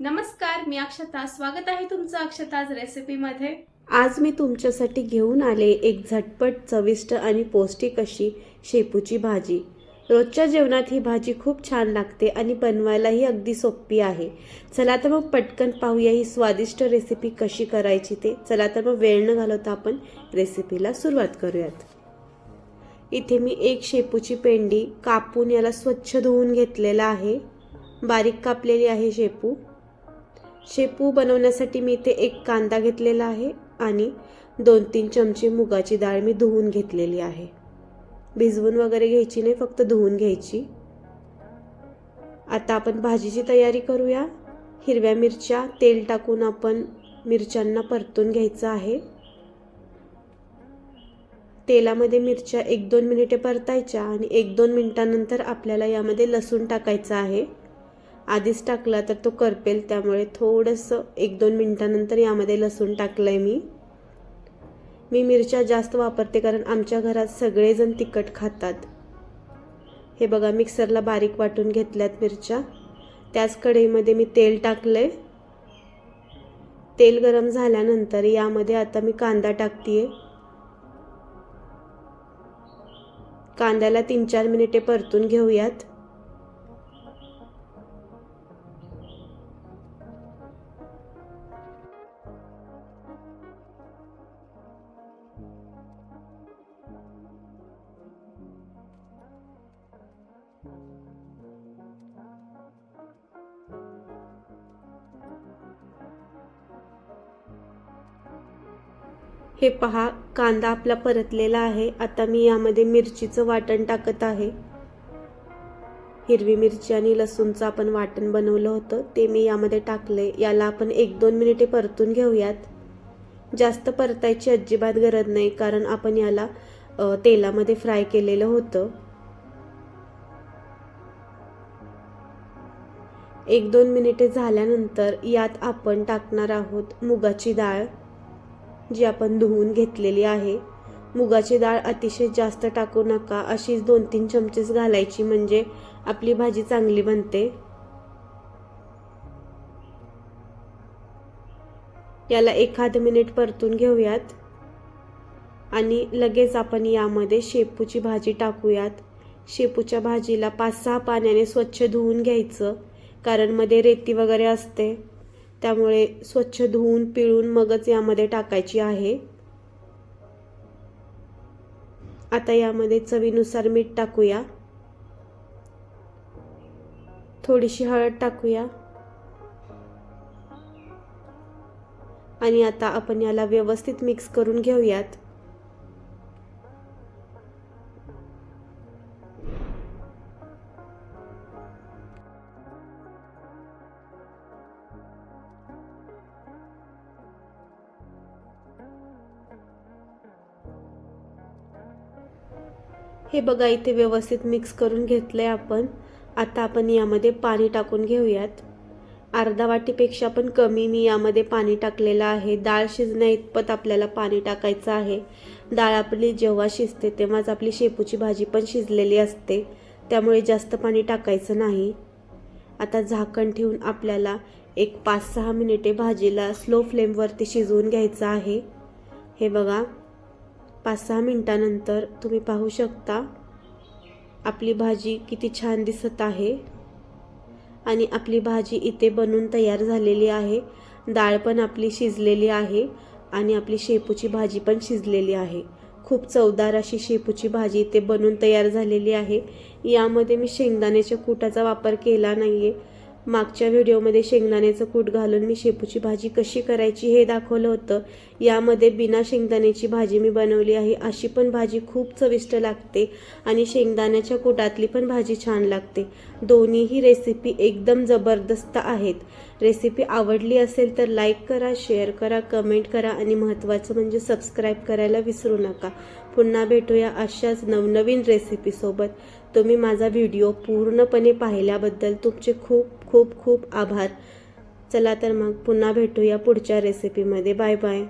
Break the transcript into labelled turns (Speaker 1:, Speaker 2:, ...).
Speaker 1: नमस्कार मी अक्षता. स्वागत आहे तुमचं अक्षताज रेसिपीमध्ये.
Speaker 2: आज मी तुमच्यासाठी घेऊन आले एक झटपट चविष्ट आणि पौष्टिक अशी शेपूची भाजी. रोजच्या जेवणात ही भाजी खूप छान लागते आणि बनवायलाही अगदी सोपी आहे. चला तर मग पटकन पाहूया ही स्वादिष्ट रेसिपी कशी करायची ते. चला तर मग वेळ न घालवता आपण रेसिपीला सुरुवात करूयात. इथे मी एक शेपूची पेंडी कापून याला स्वच्छ धुवून घेतलेला आहे. बारीक कापलेली आहे शेपू. शेपू बनवण्यासाठी मी इथे एक कांदा घेतलेला आहे आणि दोन तीन चमचे मुगाची डाळ मी धुवून घेतलेली आहे. भिजवून वगैरे घ्यायची नाही फक्त धुवून घ्यायची. आता आपण भाजीची तयारी करूया. हिरव्या मिरच्या तेल टाकून आपण मिरच्यांना परतून घ्यायचं आहे. तेलामध्ये मिरच्या एक दोन मिनिटे परतायच्या आणि एक दोन मिनिटानंतर आपल्याला यामध्ये लसूण टाकायचं आहे. आधीच टाकला तर तो करपेल त्यामुळे थोडंसं एक दोन मिनटानंतर यामध्ये लसूण टाकलं आहे मी. मी मिरच्या जास्त वापरते कारण आमच्या घरात सगळेजण तिखट खातात. हे बघा मिक्सरला बारीक वाटून घेतल्यात मिरच्या. त्याच कढईमध्ये मी तेल टाकलं आहे तेल गरम झाल्यानंतर यामध्ये आता मी कांदा टाकतीये. कांद्याला तीन चार मिनिटे परतून घेऊयात. हे पहा कांदा आपला परतलेला आहे. आता मी यामध्ये मिरचीचं वाटण टाकत आहे. हिरवी मिरची आणि लसूणचं आपण वाटण बनवलं होतं ते मी यामध्ये टाकले याला आपण एक दोन मिनिटे परतून घेऊयात. जास्त परतायची अजिबात गरज नाही कारण आपण याला तेलामध्ये फ्राय केलेलं होतं. एक दोन मिनिटे झाल्यानंतर यात आपण टाकणार आहोत मुगाची डाळ. जी आपण धुवून घेतलेली आहे. मुगाची डाळ अतिशय जास्त टाकू नका अशीच दोन तीन चमचेच घालायची म्हणजे आपली भाजी चांगली बनते. याला एखाद मिनिट परतून घेऊयात. आणि लगेच आपण यामध्ये शेपूची भाजी टाकूयात. शेपूच्या भाजीला पाच सहा पाण्याने स्वच्छ धुवून घ्यायचं कारण मध्ये रेती वगैरे असते. त्यामुळे स्वच्छ धुवून पिळून मगच यामध्ये टाकायची आहे. आता यामध्ये चवीनुसार मीठ टाकूया. थोडीशी हळद टाकूया. आणि आता आपण याला व्यवस्थित मिक्स करून घेऊयात. हे बघा इथे व्यवस्थित मिक्स करून घेतलंय आपण. आता आपण यामध्ये पाणी टाकून घेऊयात. अर्धा वाटीपेक्षा पण कमी मी यामध्ये पाणी टाकलेलं आहे. डाळ शिजण्या इतपत आपल्याला पाणी टाकायचं आहे. डाळ आपली जेव्हा शिजते तेव्हाच आपली शेपूची भाजी पण शिजलेली असते. त्यामुळे जास्त पाणी टाकायचं नाही. आता झाकण ठेवून आपल्याला एक पाच सहा मिनिटे भाजीला स्लो फ्लेमवरती शिजवून घ्यायचं आहे. हे बघा पाच सहा मिनटानंतर तुम्ही पाहू शकता आपली भाजी किती छान दिसत आहे. आणि आपली भाजी इथे बनून तयार झालेली आहे. डाळ पण आपली शिजलेली आहे आणि आपली शेपूची भाजी पण शिजलेली आहे. खूप चवदार अशी शेपूची भाजी इथे बनून तयार झालेली आहे. यामध्ये मी शेंगदाण्याच्या कुटाचा वापर केला नाही आहे मागच्या व्हिडिओमध्ये शेंगदाण्याचं कूट घालून मी शेपूची भाजी कशी करायची हे दाखवलं होतं. यामध्ये बिना शेंगदाण्याची भाजी मी बनवली आहे. अशी पण भाजी खूप चविष्ट लागते आणि शेंगदाण्याच्या कुटातली पण भाजी छान लागते. दोन्हीही रेसिपी एकदम जबरदस्त आहेत. रेसिपी आवडली असेल तर लाईक करा शेअर करा कमेंट करा आणि महत्त्वाचं म्हणजे सबस्क्राईब करायला विसरू नका. पुन्हा भेटूया अशाच नवनवीन रेसिपीसोबत तुम्ही माझा व्हिडिओ पूर्णपणे पाहिल्याबद्दल तुमचे खूप खूप खूप आभार. चला तर मग पुन्हा भेटूया पुढच्या रेसिपीमध्ये बाय बाय